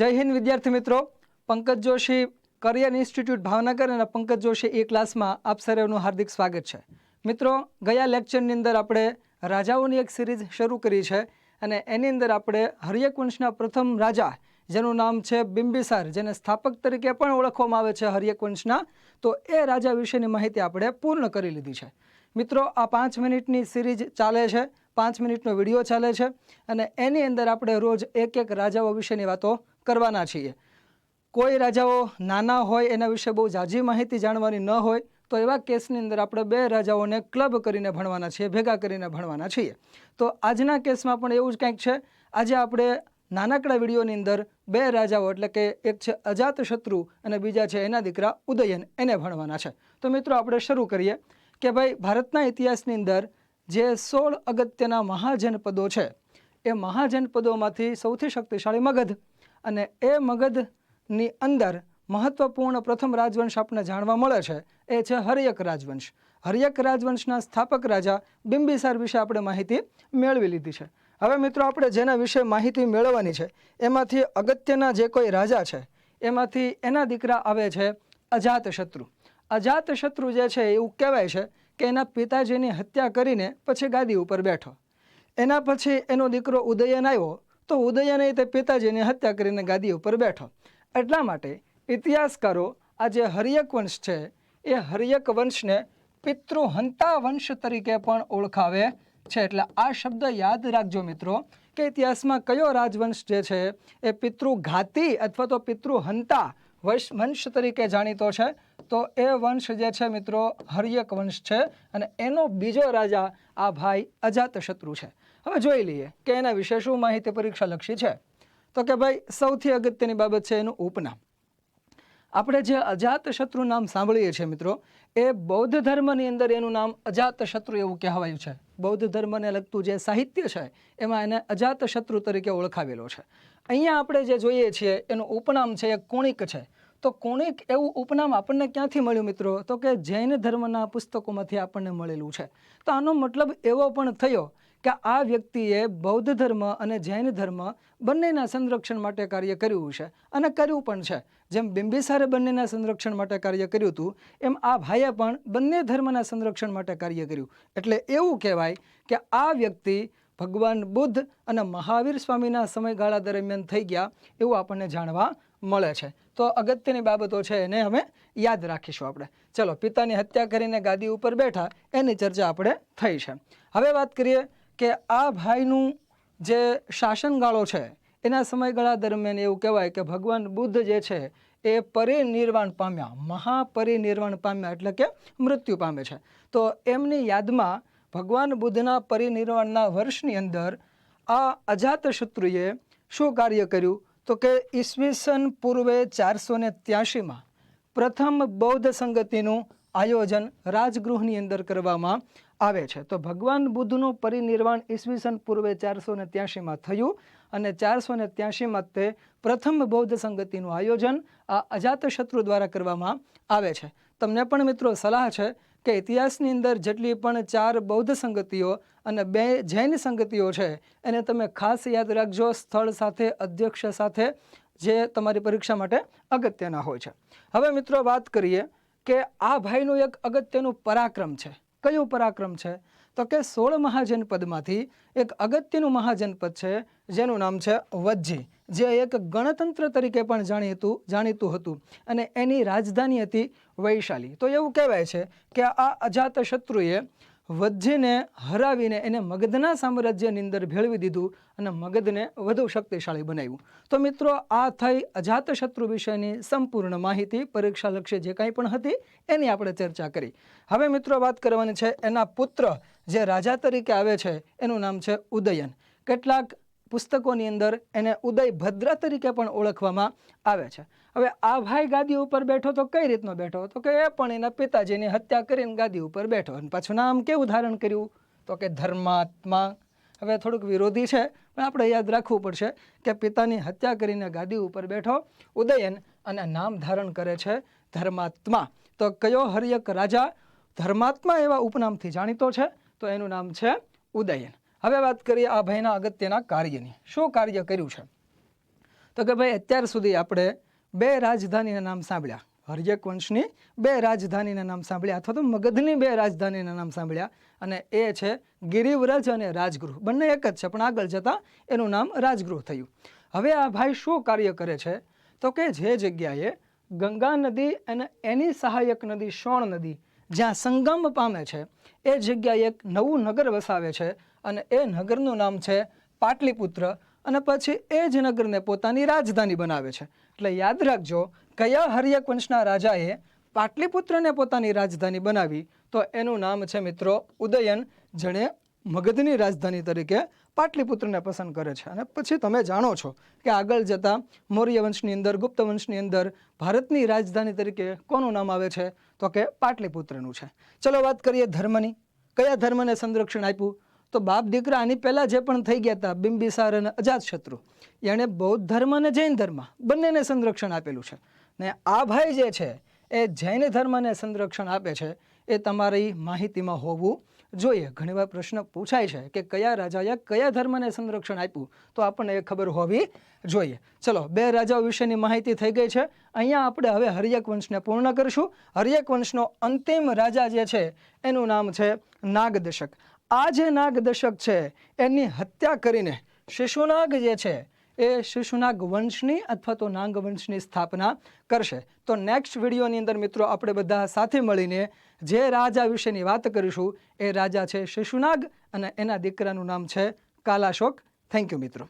જય હિન્દ, વિદ્યાર્થી મિત્રો. પંકજ જોશી કરિયર ઇન્સ્ટિટ્યૂટ ભાવનગર અને પંકજ જોશી એ ક્લાસમાં આપ સર્વેનું હાર્દિક સ્વાગત છે. મિત્રો, ગયા લેક્ચરની અંદર આપણે રાજાઓની એક સિરીઝ શરૂ કરી છે અને એની અંદર આપણે હર્યક વંશના પ્રથમ રાજા, જેનું નામ છે બિંબિસાર, જેને સ્થાપક તરીકે પણ ઓળખવામાં આવે છે હર્યક વંશના તો એ રાજા વિશેની માહિતી આપણે પૂર્ણ કરી લીધી છે. મિત્રો, આ પાંચ મિનિટની સિરીઝ ચાલે છે, પાંચ મિનિટનો વીડિયો ચાલે છે અને એની અંદર આપણે રોજ એક એક રાજાઓ વિશેની વાતો કરવાના છીએ. કોઈ રાજાઓ નાના હોય એના વિશે બહુ ઝાઝી માહિતી જાણવાની ન હોય, તો એવા કેસની અંદર આપણે બે રાજાઓને ક્લબ કરીને ભણવાના છીએ, ભેગા કરીને ભણવાના છીએ. તો આજના કેસમાં પણ એવું જ કંઈક છે, આજે આપણે નાનકડા વિડીયોની અંદર બે રાજાઓ એટલે કે એક છે અજાતશત્રુ અને બીજા છે એના દીકરા ઉદયન, એને ભણવાના છે. તો મિત્રો આપણે શરૂ કરીએ કે ભાઈ ભારતના ઇતિહાસની અંદર જે સોળ અગત્યના મહાજનપદો છે, એ મહાજનપદોમાંથી સૌથી શક્તિશાળી મગધ અને એ મગધની અંદર મહત્વપૂર્ણ પ્રથમ રાજવંશ આપણને જાણવા મળે છે. એ છે હરિયક રાજવંશ. હરિયક રાજવંશના સ્થાપક રાજા બિંબિસાર વિશે આપણે માહિતી મેળવી લીધી છે. હવે મિત્રો આપણે જેના વિશે માહિતી મેળવવાની છે, એમાંથી અગત્યના જે કોઈ રાજા છે, એમાંથી એના દીકરા આવે છે અજાતશત્રુ. અજાતશત્રુ જે છે એવું કહેવાય છે કે એના પિતાજીની હત્યા કરીને પછી ગાદી ઉપર બેઠો. એના પછી એનો દીકરો ઉદયન આવ્યો તો ઉદયને તે પિતાજીની હત્યા કરીને ગાદી ઉપર બેઠો. એટલા માટે ઇતિહાસકારો આ જે હરિયક વંશ છે, એ હરિયક વંશને પિતૃહંતા વંશ તરીકે પણ ઓળખાવે છે. એટલે આ શબ્દ યાદ રાખજો મિત્રો કે ઇતિહાસમાં કયો રાજવંશ જે છે, એ પિતૃઘાતી અથવા તો પિતૃહંતા વંશ તરીકે જાણીતો છે. તો એ વંશ જે છે મિત્રો હર્યક વંશ છે અને એનો બીજો રાજા આ ભાઈ અજાતશત્રુ છે. હવે જોઈ લઈએ કે એના વિશે શું માહિતી પરીક્ષા લક્ષી છે. તો કે ભાઈ, સૌથી અગત્યની બાબત છે એનું ઉપનામ. આપણે જે અજાતશત્રુ નામ સાંભળીએ છીએ મિત્રો, એ બૌદ્ધ ધર્મની અંદર એનું નામ અજાતશત્રુ એવું કહેવાયું છે. બૌદ્ધ ધર્મને લગતું જે સાહિત્ય છે, એમાં એને અજાતશત્રુ તરીકે ઓળખાવેલો છે. અહીંયા આપણે જે જોઈએ છીએ, એનું ઉપનામ છે એ કુણિક છે. તો કુણિક એવું ઉપનામ આપણને ક્યાંથી મળ્યું મિત્રો? તો કે જૈન ધર્મના પુસ્તકોમાંથી આપણને મળેલું છે. તો આનો મતલબ એવો પણ થયો કે આ વ્યક્તિએ બૌદ્ધ ધર્મ અને જૈન ધર્મ બંનેના સંરક્ષણ માટે કાર્ય કર્યું છે અને કર્યું પણ છે. જેમ બિંબિસારે બંનેના સંરક્ષણ માટે કાર્ય કર્યું હતું, એમ આ ભાઈએ પણ બંને ધર્મના સંરક્ષણ માટે કાર્ય કર્યું. એટલે એવું કહેવાય કે આ વ્યક્તિ ભગવાન બુદ્ધ અને મહાવીર સ્વામીના સમયગાળા દરમિયાન થઈ ગયા એવું આપણને જાણવા મળે છે. તો અગત્યની બાબતો છે એને અમે યાદ રાખીશું આપણે. ચલો, પિતાની હત્યા કરીને ગાદી ઉપર બેઠા એની ચર્ચા આપણે થઈ છે. હવે વાત કરીએ કે આ ભાઈનું જે શાસનગાળો છે, એના સમયગાળા દરમિયાન એવું કહેવાય કે ભગવાન બુદ્ધ જે છે, એ પરિનિર્વાણ પામ્યા, મહાપરિનિર્વાણ પામ્યા એટલે કે મૃત્યુ પામે છે. તો એમની યાદમાં ભગવાન બુદ્ધના પરિનિર્વાણના વર્ષની અંદર આ અજાતશત્રુએ શું કાર્ય કર્યું? તો કે ઈસવીસન પૂર્વે ચારસો ને ત્યાસીમાં પ્રથમ બૌદ્ધ સંગતિનું આયોજન રાજગૃહની અંદર કરવામાં આવે છે. તો ભગવાન બુદ્ધનું પરિનિર્વાણ ઈસવીસન પૂર્વે ચારસો ને ત્યાસીમાં થયું અને ચારસો ને ત્યાસીમાં તે પ્રથમ બૌદ્ધ સંગતિનું આયોજન આ અજાતશત્રુ દ્વારા કરવામાં આવે છે. તમને પણ મિત્રો સલાહ છે કે ઇતિહાસની અંદર જેટલી પણ ચાર બૌદ્ધ સંગતિઓ અને બે જૈન સંગતિઓ છે, એને તમે ખાસ યાદ રાખજો સ્થળ સાથે, અધ્યક્ષ સાથે, જે તમારી પરીક્ષા માટે અગત્યના હોય છે. હવે મિત્રો વાત કરીએ કે આ ભાઈનું એક અગત્યનું પરાક્રમ છે. કયું પરાક્રમ છે? તો કે સોળ મહાજનપદમાંથી એક અગત્યનું મહાજનપદ છે, જેનું નામ છે વજ્જી. જે એક ગણતંત્ર તરીકે પણ જાણીતું જાણીતું હતું અને એની રાજધાની હતી વૈશાલી. તો એવું કહેવાય છે કે આ અજાતશત્રુએ વજ્જીને હરાવીને એને મગધના સામ્રાજ્યની અંદર ભેળવી દીધું અને મગધને વધુ શક્તિશાળી બનાવ્યું. તો મિત્રો, આ થઈ અજાતશત્રુ વિશેની સંપૂર્ણ માહિતી પરીક્ષાલક્ષી જે કાંઈ પણ હતી, એની આપણે ચર્ચા કરી. હવે મિત્રો, વાત કરવાની છે એના પુત્ર જે રાજા તરીકે આવે છે, એનું નામ છે ઉદયન. કેટલાક પુસ્તકોની અંદર એને ઉદય ભદ્ર તરીકે પણ ઓળખવામાં આવે છે. હવે આ ભાઈ ગાદી ઉપર બેઠો તો કઈ રીતનો બેઠો તો કે એ પણ એના પિતાજીની હત્યા કરીને ગાદી ઉપર બેઠો. અને પાછું નામ કેવું ધારણ કર્યું? તો કે ધર્માત્મા. હવે થોડુંક વિરોધી છે, પણ આપણે યાદ રાખવું પડશે કે પિતાની હત્યા કરીને ગાદી ઉપર બેઠો ઉદયન અને નામ ધારણ કરે છે ધર્માત્મા. તો કયો હરિયક રાજા ધર્માત્મા એવા ઉપનામથી જાણીતો છે? તો એનું નામ છે ઉદયન. હવે વાત કરીએ આ ભાઈના અગત્યના કાર્યની. શું કાર્ય કર્યું છે? તો કે ભાઈ, અત્યાર સુધી આપણે બે રાજધાનીના નામ સાંભળ્યા. હર્યક વંશની બે રાજધાનીના નામ સાંભળ્યા અથવા તો મગધની બે રાજધાનીના નામ સાંભળ્યા. અને એ છે ગિરિવ્રજ અને રાજગૃહ. બંને એક જ છે, પણ આગળ જતાં એનું નામ રાજગૃહ થયું. હવે આ ભાઈ શું કાર્ય કરે છે? તો કે જે જગ્યાએ ગંગા નદી અને એની સહાયક નદી શોણ નદી જ્યાં સંગમ પામે છે, એ જગ્યાએ એક નવું નગર વસાવે છે અને એ નગરનું નામ છે પાટલીપુત્ર અને પછી એ જ નગરને પોતાની રાજધાની બનાવે છે. એટલે યાદ રાખજો, કયા હરિયક વંશના રાજાએ પાટલીપુત્રને પોતાની રાજધાની બનાવી, તો એનું નામ છે મિત્રો ઉદયન, જેણે મગધની રાજધાની તરીકે પાટલીપુત્રને પસંદ કરે છે. અને પછી તમે જાણો છો કે આગળ જતાં મૌર્ય વંશની અંદર, ગુપ્ત વંશની અંદર ભારતની રાજધાની તરીકે કોનું નામ આવે છે? તો કે પાટલીપુત્રનું છે. ચલો વાત કરીએ ધર્મની. કયા ધર્મને સંરક્ષણ આપ્યું? તો બાપ દીકરા આની પહેલાં જે પણ થઈ ગયા હતા, બિંબિસાર અને અજાતશત્રુ, એણે બૌદ્ધ ધર્મ અને જૈન ધર્મ બંનેને સંરક્ષણ આપેલું છે. ને આ ભાઈ જે છે, એ જૈન ધર્મને સંરક્ષણ આપે છે, એ તમારી માહિતીમાં હોવું જોઈએ. ઘણીવાર પ્રશ્ન પૂછાય છે કે કયા રાજાએ કયા ધર્મને સંરક્ષણ આપ્યું, તો આપણને એ ખબર હોવી જોઈએ. ચલો, બે રાજાઓ વિશેની માહિતી થઈ ગઈ છે. અહીંયા આપણે હવે હરિયક વંશને પૂર્ણ કરીશું. હરિયક વંશનો અંતિમ રાજા જે છે, એનું નામ છે નાગદશક. આ જે નાગદશક છે, એની હત્યા કરીને શિશુનાગ જે છે, એ શિશુનાગ વંશની અથવા તો નાગ વંશની સ્થાપના કરશે. તો નેક્સ્ટ વિડીયોની અંદર મિત્રો આપણે બધા સાથે મળીને જે રાજા વિશેની વાત કરીશું, એ રાજા છે શિશુનાગ અને એના દીકરાનું નામ છે કાલાશોક. થેન્ક યુ મિત્રો.